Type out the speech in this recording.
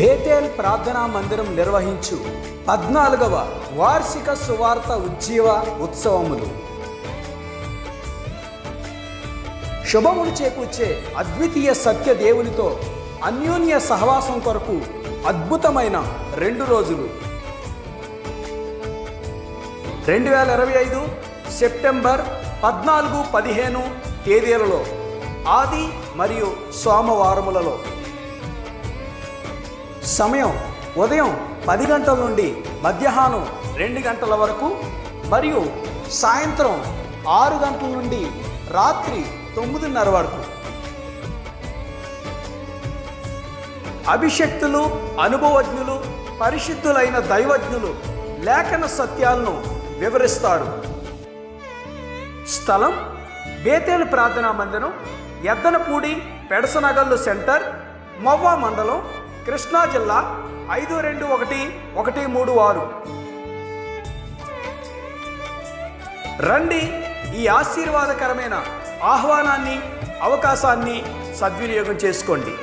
బేతేల్ ప్రార్థనా మందిరం నిర్వహించు పద్నాలుగవ వార్షిక సువార్త ఉజ్జీవ ఉత్సవములు. శుభములు చేకూర్చే అద్వితీయ సత్య దేవునితో అన్యోన్య సహవాసం కొరకు అద్భుతమైన రెండు రోజులు. రెండు వేల ఇరవై ఐదు సెప్టెంబర్ పద్నాలుగు పదిహేను తేదీలలో ఆది మరియు సోమవారములలో. సమయం ఉదయం పది గంటల నుండి మధ్యాహ్నం రెండు గంటల వరకు మరియు సాయంత్రం ఆరు గంటల నుండి రాత్రి తొమ్మిదిన్నర వరకు. అభిషక్తులు అనుభవజ్ఞులు పరిశుద్ధులైన దైవజ్ఞులు లేఖన సత్యాలను వివరిస్తారు స్థలం బేతేలు ప్రార్థనా మందిరం ఎద్దనపూడి పెడసనగల్లు సెంటర్ మొవ్వా మండలం కృష్ణా జిల్లా ఐదు రెండు ఒకటి ఒకటి మూడు ఆరు. రండి ఈ ఆశీర్వాదకరమైన ఆహ్వానాన్ని అవకాశాన్ని సద్వినియోగం చేసుకోండి.